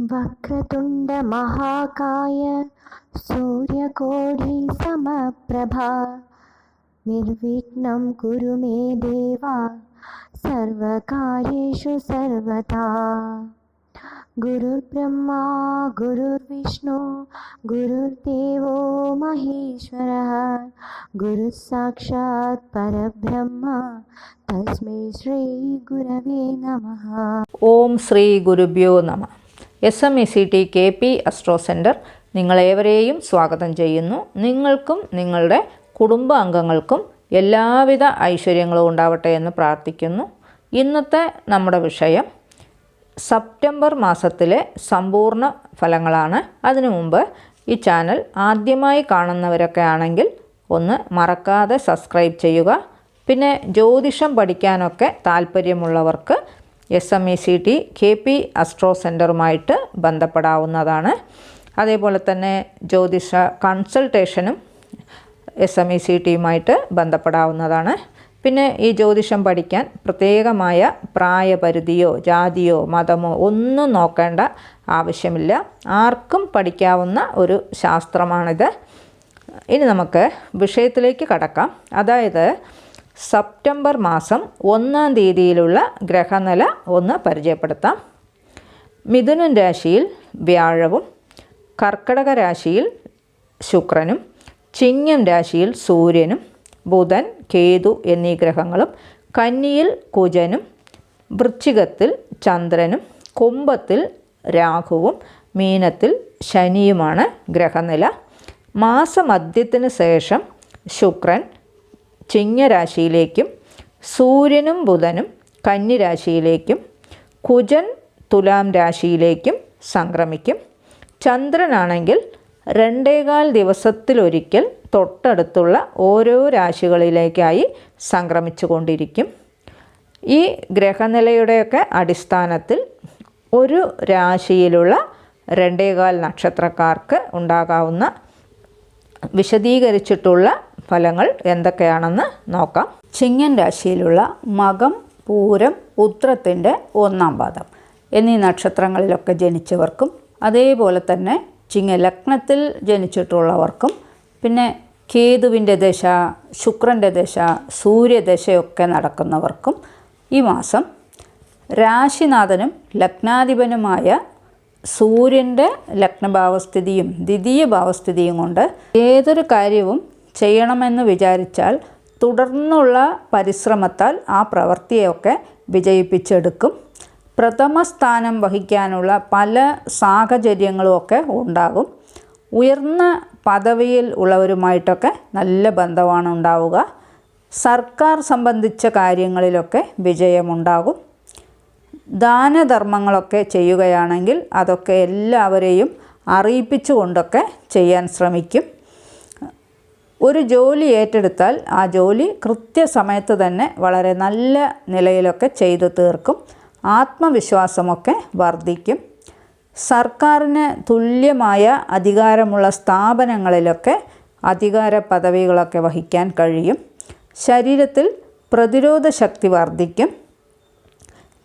वक्रतुण्डमहाकाय सूर्यकोढिसमप्रभा निर्विघ्नं कुरु मे देवा सर्वकार्येषु सर्वथा। गुरुर्ब्रह्मा गुरुर्विष्णु गुरुर्देवो महेश्वरः। गुरुस्साक्षात् परब्रह्म तस्मै श्रीगुरवे नमः। ॐ श्रीगुरुभ्यो नमः। S M E C T K P astro centre നിങ്ങളേവരെയും സ്വാഗതം ചെയ്യുന്നു. നിങ്ങൾക്കും നിങ്ങളുടെ കുടുംബ അംഗങ്ങൾക്കും എല്ലാവിധ ഐശ്വര്യങ്ങളും ഉണ്ടാവട്ടെ എന്ന് പ്രാർത്ഥിക്കുന്നു. ഇന്നത്തെ നമ്മുടെ വിഷയം സെപ്റ്റംബർ മാസത്തിലെ സമ്പൂർണ ഫലങ്ങളാണ്. അതിനു മുമ്പ് ഈ ചാനൽ ആദ്യമായി കാണുന്നവരൊക്കെ ആണെങ്കിൽ ഒന്ന് മറക്കാതെ സബ്സ്ക്രൈബ് ചെയ്യുക. പിന്നെ ജ്യോതിഷം പഠിക്കാനൊക്കെ താല്പര്യമുള്ളവർക്ക് S M E C T K P astro സെന്ററുമായിട്ട് ബന്ധപ്പെടാവുന്നതാണ്. അതേപോലെ തന്നെ ജ്യോതിഷ കൺസൾട്ടേഷനും എസ് എം ഇ സി ടിയുമായിട്ട് ബന്ധപ്പെടാവുന്നതാണ്. പിന്നെ ഈ ജ്യോതിഷം പഠിക്കാൻ പ്രത്യേകമായ പ്രായപരിധിയോ ജാതിയോ മതമോ ഒന്നും നോക്കേണ്ട ആവശ്യമില്ല. ആർക്കും പഠിക്കാവുന്ന ഒരു ശാസ്ത്രമാണിത്. ഇനി നമുക്ക് വിഷയത്തിലേക്ക് കടക്കാം. അതായത് സെപ്റ്റംബർ മാസം ഒന്നാം തീയതിയിലുള്ള ഗ്രഹനില ഒന്ന് പരിചയപ്പെടുത്താം. മിഥുനൻ രാശിയിൽ വ്യാഴവും കർക്കടക രാശിയിൽ ശുക്രനും ചിങ്ങം രാശിയിൽ സൂര്യനും ബുധൻ കേതു എന്നീ ഗ്രഹങ്ങളും കന്നിയിൽ കുജനും വൃശ്ചികത്തിൽ ചന്ദ്രനും കുംഭത്തിൽ രാഹുവും മീനത്തിൽ ശനിയുമാണ് ഗ്രഹനില. മാസമധ്യത്തിന് ശേഷം ശുക്രൻ ചിങ്ങരാശിയിലേക്കും സൂര്യനും ബുധനും കന്നിരാശിയിലേക്കും കുജൻ തുലാം രാശിയിലേക്കും സംക്രമിക്കും. ചന്ദ്രനാണെങ്കിൽ രണ്ടേകാൽ ദിവസത്തിലൊരിക്കൽ തൊട്ടടുത്തുള്ള ഓരോ രാശികളിലേക്കായി സംക്രമിച്ചു കൊണ്ടിരിക്കും ഈ ഗ്രഹനിലയുടെയൊക്കെ അടിസ്ഥാനത്തിൽ ഒരു രാശിയിലുള്ള രണ്ടേകാൽ നക്ഷത്രക്കാർക്ക് ഉണ്ടാകാവുന്ന വിശദീകരിച്ചിട്ടുള്ള ഫലങ്ങൾ എന്തൊക്കെയാണെന്ന് നോക്കാം. ചിങ്ങൻ രാശിയിലുള്ള മകം പൂരം ഉത്രത്തിന്റെ ഒന്നാം പാദം എന്നീ നക്ഷത്രങ്ങളിലൊക്കെ ജനിച്ചവർക്കും അതേപോലെ തന്നെ ചിങ്ങ ലഗ്നത്തിൽ ജനിച്ചിട്ടുള്ളവർക്കും പിന്നെ കേതുവിന്റെ ദശ ശുക്രന്റെ ദശ സൂര്യദശയൊക്കെ നടക്കുന്നവർക്കും ഈ മാസം രാശിനാഥനും ലഗ്നാധിപനുമായ സൂര്യന്റെ ലഗ്നഭാവസ്ഥിതിയും ദ്വിതീയ ഭാവസ്ഥിതിയും കൊണ്ട് ഏതൊരു കാര്യവും ചെയ്യണമെന്ന് വിചാരിച്ചാൽ തുടർന്നുള്ള പരിശ്രമത്താൽ ആ പ്രവൃത്തിയൊക്കെ വിജയിപ്പിച്ചെടുക്കും. പ്രഥമ സ്ഥാനം വഹിക്കാനുള്ള പല സാഹചര്യങ്ങളുമൊക്കെ ഉണ്ടാകും. ഉയർന്ന പദവിയിൽ ഉള്ളവരുമായിട്ടൊക്കെ നല്ല ബന്ധമാണ് ഉണ്ടാവുക. സർക്കാർ സംബന്ധിച്ച കാര്യങ്ങളിലൊക്കെ വിജയമുണ്ടാകും. ദാനധർമ്മങ്ങളൊക്കെ ചെയ്യുകയാണെങ്കിൽ അതൊക്കെ എല്ലാവരെയും അറിയിപ്പിച്ചുകൊണ്ടൊക്കെ ചെയ്യാൻ ശ്രമിക്കും. ഒരു ജോലി ഏറ്റെടുത്താൽ ആ ജോലി കൃത്യസമയത്ത് തന്നെ വളരെ നല്ല നിലയിലൊക്കെ ചെയ്തു തീർക്കും. ആത്മവിശ്വാസമൊക്കെ വർദ്ധിക്കും. സർക്കാരിന് തുല്യമായ അധികാരമുള്ള സ്ഥാപനങ്ങളിലൊക്കെ അധികാര പദവികളൊക്കെ വഹിക്കാൻ കഴിയും. ശരീരത്തിൽ പ്രതിരോധ ശക്തി വർദ്ധിക്കും.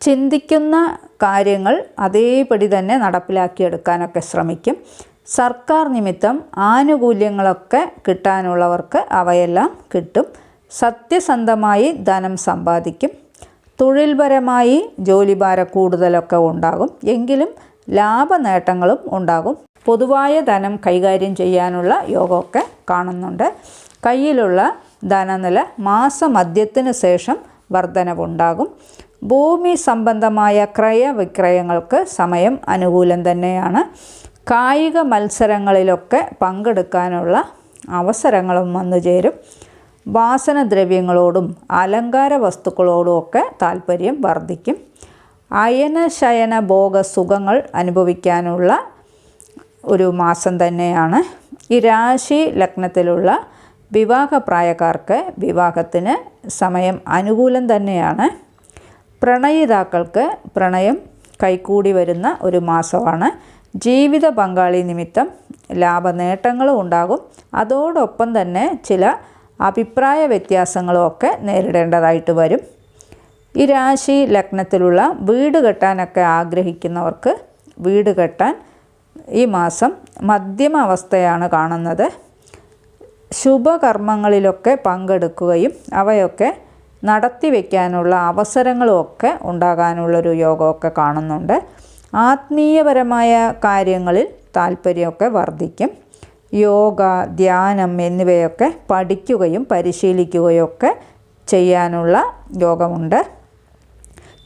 ചിന്തിക്കുന്ന കാര്യങ്ങൾ അതേപടി തന്നെ നടപ്പിലാക്കിയെടുക്കാനൊക്കെ ശ്രമിക്കും. സർക്കാർ നിമിത്തം ആനുകൂല്യങ്ങളൊക്കെ കിട്ടാനുള്ളവർക്ക് അവയെല്ലാം കിട്ടും. സത്യസന്ധമായി ധനം സമ്പാദിക്കും. തൊഴിൽപരമായി ജോലിഭാര കൂടുതലൊക്കെ ഉണ്ടാകും. എങ്കിലും ലാഭനേട്ടങ്ങളും ഉണ്ടാകും. പൊതുവായ ധനം കൈകാര്യം ചെയ്യാനുള്ള യോഗമൊക്കെ കാണുന്നുണ്ട്. കയ്യിലുള്ള ധനനില മാസമധ്യത്തിന് ശേഷം വർധനവുണ്ടാകും. ഭൂമി സംബന്ധമായ ക്രയവിക്രയങ്ങൾക്ക് സമയം അനുകൂലം തന്നെയാണ്. കായിക മത്സരങ്ങളിലൊക്കെ പങ്കെടുക്കാനുള്ള അവസരങ്ങളും വന്നു ചേരും. വാസനദ്രവ്യങ്ങളോടും അലങ്കാര വസ്തുക്കളോടും ഒക്കെ താല്പര്യം വർദ്ധിക്കും. അയനശയന ഭോഗ സുഖങ്ങൾ അനുഭവിക്കാനുള്ള ഒരു മാസം തന്നെയാണ്. ഈ രാശി ലഗ്നത്തിലുള്ള വിവാഹപ്രായക്കാർക്ക് വിവാഹത്തിന് സമയം അനുകൂലം തന്നെയാണ്. പ്രണയിതാക്കൾക്ക് പ്രണയം കൈക്കൂടി വരുന്ന ഒരു മാസമാണ്. ജീവിത പങ്കാളി നിമിത്തം ലാഭനേട്ടങ്ങളും ഉണ്ടാകും. അതോടൊപ്പം തന്നെ ചില അഭിപ്രായ വ്യത്യാസങ്ങളും ഒക്കെ നേരിടേണ്ടതായിട്ട് വരും. ഈ രാശി ലഗ്നത്തിലുള്ള വീട് കെട്ടാനൊക്കെ ആഗ്രഹിക്കുന്നവർക്ക് വീട് കെട്ടാൻ ഈ മാസം മധ്യമ അവസ്ഥയാണ് കാണുന്നത്. ശുഭകർമ്മങ്ങളിലൊക്കെ പങ്കെടുക്കുകയും അവയൊക്കെ നടത്തി വയ്ക്കാനുള്ള അവസരങ്ങളുമൊക്കെ ഉണ്ടാകാനുള്ളൊരു യോഗമൊക്കെ കാണുന്നുണ്ട്. ആത്മീയപരമായ കാര്യങ്ങളിൽ താല്പര്യമൊക്കെ വർദ്ധിക്കും. യോഗ ധ്യാനം എന്നിവയൊക്കെ പഠിക്കുകയും പരിശീലിക്കുകയൊക്കെ ചെയ്യാനുള്ള യോഗമുണ്ട്.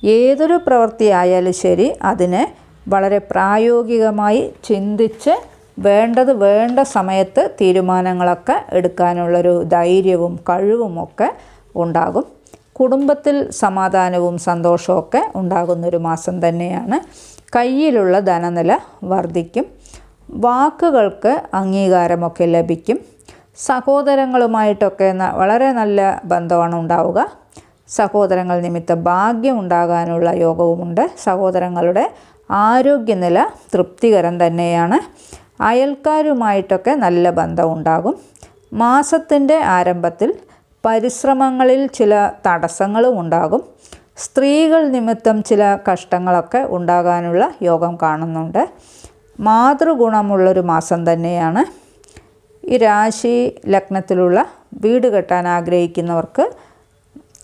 ഏതൊരു പ്രവൃത്തി ആയാലും ശരി അതിനെ വളരെ പ്രായോഗികമായി ചിന്തിച്ച് വേണ്ടത് വേണ്ട സമയത്ത് തീരുമാനങ്ങളൊക്കെ എടുക്കാനുള്ളൊരു ധൈര്യവും കഴിവുമൊക്കെ ഉണ്ടാകും. കുടുംബത്തിൽ സമാധാനവും സന്തോഷവും സന്തോഷമൊക്കെ ഉണ്ടാകുന്നൊരു മാസം തന്നെയാണ്. കയ്യിലുള്ള ധനനില വർദ്ധിക്കും. വാക്കുകൾക്ക് അംഗീകാരമൊക്കെ ലഭിക്കും. സഹോദരങ്ങളുമായിട്ടൊക്കെ വളരെ നല്ല ബന്ധമാണ് ഉണ്ടാവുക. സഹോദരങ്ങൾ നിമിത്തം ഭാഗ്യം ഉണ്ടാകാനുള്ള യോഗവുമുണ്ട്. സഹോദരങ്ങളുടെ ആരോഗ്യനില തൃപ്തികരം തന്നെയാണ്. അയൽക്കാരുമായിട്ടൊക്കെ നല്ല ബന്ധമുണ്ടാകും മാസത്തിന്റെ ആരംഭത്തിൽ പരിശ്രമങ്ങളിൽ ചില തടസ്സങ്ങളും ഉണ്ടാകും. സ്ത്രീകൾ നിമിത്തം ചില കഷ്ടങ്ങളൊക്കെ ഉണ്ടാകാനുള്ള യോഗം കാണുന്നുണ്ട്. മാതൃഗുണമുള്ളൊരു മാസം തന്നെയാണ് ഈ രാശി ലഗ്നത്തിലുള്ള വീട് കെട്ടാൻ ആഗ്രഹിക്കുന്നവർക്ക്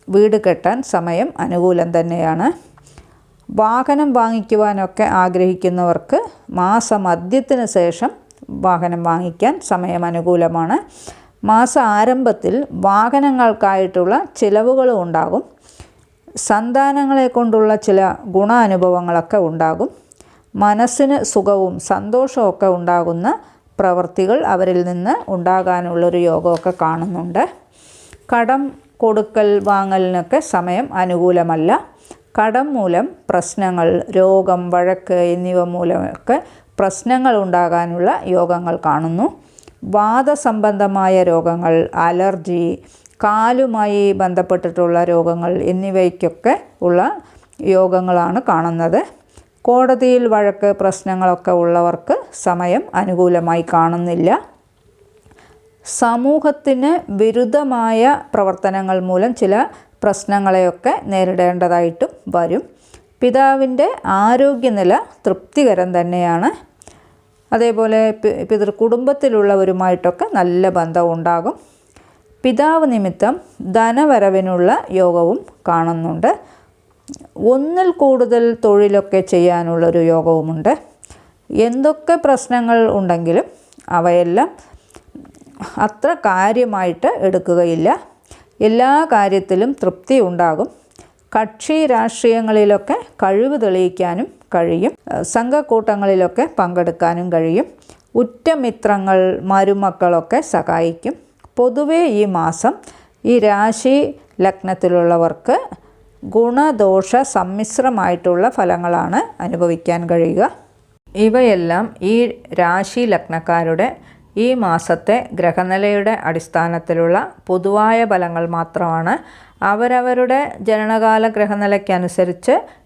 വീട് കെട്ടാൻ സമയം അനുകൂലം തന്നെയാണ്. വാഹനം വാങ്ങിക്കുവാനൊക്കെ ആഗ്രഹിക്കുന്നവർക്ക് മാസമധ്യത്തിന് ശേഷം വാഹനം വാങ്ങിക്കാൻ സമയം അനുകൂലമാണ്. മാസ ആരംഭത്തിൽ വാഹനങ്ങൾക്കായിട്ടുള്ള ചിലവുകളും ഉണ്ടാകും. സന്താനങ്ങളെ കൊണ്ടുള്ള ചില ഗുണാനുഭവങ്ങളൊക്കെ ഉണ്ടാകും. മനസ്സിന് സുഖവും സന്തോഷമൊക്കെ ഉണ്ടാകുന്ന പ്രവൃത്തികൾ അവരിൽ നിന്ന് ഉണ്ടാകാനുള്ളൊരു യോഗമൊക്കെ കാണുന്നുണ്ട്. കടം കൊടുക്കൽ വാങ്ങലിനൊക്കെ സമയം അനുകൂലമല്ല. കടം മൂലം പ്രശ്നങ്ങൾ രോഗം വഴക്ക് എന്നിവ മൂലമൊക്കെ പ്രശ്നങ്ങൾ ഉണ്ടാകാനുള്ള യോഗങ്ങൾ കാണുന്നു. വാദസംബന്ധമായ രോഗങ്ങൾ അലർജി കാലുമായി ബന്ധപ്പെട്ടിട്ടുള്ള രോഗങ്ങൾ എന്നിവയ്ക്കൊക്കെ ഉള്ള യോഗങ്ങളാണ് കാണുന്നത്. കോടതിയിൽ വഴക്ക് പ്രശ്നങ്ങളൊക്കെ ഉള്ളവർക്ക് സമയം അനുകൂലമായി കാണുന്നില്ല. സമൂഹത്തിന് വിരുദ്ധമായ പ്രവർത്തനങ്ങൾ മൂലം ചില പ്രശ്നങ്ങളെയൊക്കെ നേരിടേണ്ടതായിട്ടും വരും. പിതാവിന്റെ ആരോഗ്യനില തൃപ്തികരം തന്നെയാണ്. അതേപോലെ പിതൃ കുടുംബത്തിലുള്ളവരുമായിട്ടൊക്കെ നല്ല ബന്ധം ഉണ്ടാകും പിതാവ് നിമിത്തം ധനവരവിനുള്ള യോഗവും കാണുന്നുണ്ട്. ഒന്നിൽ കൂടുതൽ തൊഴിലൊക്കെ ചെയ്യാനുള്ളൊരു യോഗവുമുണ്ട്. എന്തൊക്കെ പ്രശ്നങ്ങൾ ഉണ്ടെങ്കിലും അവയെല്ലാം അത്ര കാര്യമായിട്ട് എടുക്കുകയില്ല. എല്ലാ കാര്യത്തിലും തൃപ്തി ഉണ്ടാകും. കക്ഷി രാഷ്ട്രീയങ്ങളിലൊക്കെ കഴിവ് തെളിയിക്കാനും കഴിയും. സംഘക്കൂട്ടങ്ങളിലൊക്കെ പങ്കെടുക്കാനും കഴിയും. ഉറ്റമിത്രങ്ങൾ മരുമക്കളൊക്കെ സഹായിക്കും. പൊതുവേ ഈ മാസം ഈ രാശി ലഗ്നത്തിലുള്ളവർക്ക് ഗുണദോഷ സമ്മിശ്രമായിട്ടുള്ള ഫലങ്ങളാണ് അനുഭവിക്കാൻ കഴിയുക. ഇവയെല്ലാം ഈ രാശി ലഗ്നക്കാരുടെ ഈ മാസത്തെ ഗ്രഹനിലയുടെ അടിസ്ഥാനത്തിലുള്ള പൊതുവായ ഫലങ്ങൾ മാത്രമാണ്. അവരവരുടെ ജനനകാല ഗ്രഹനിലയ്ക്കനുസരിച്ച്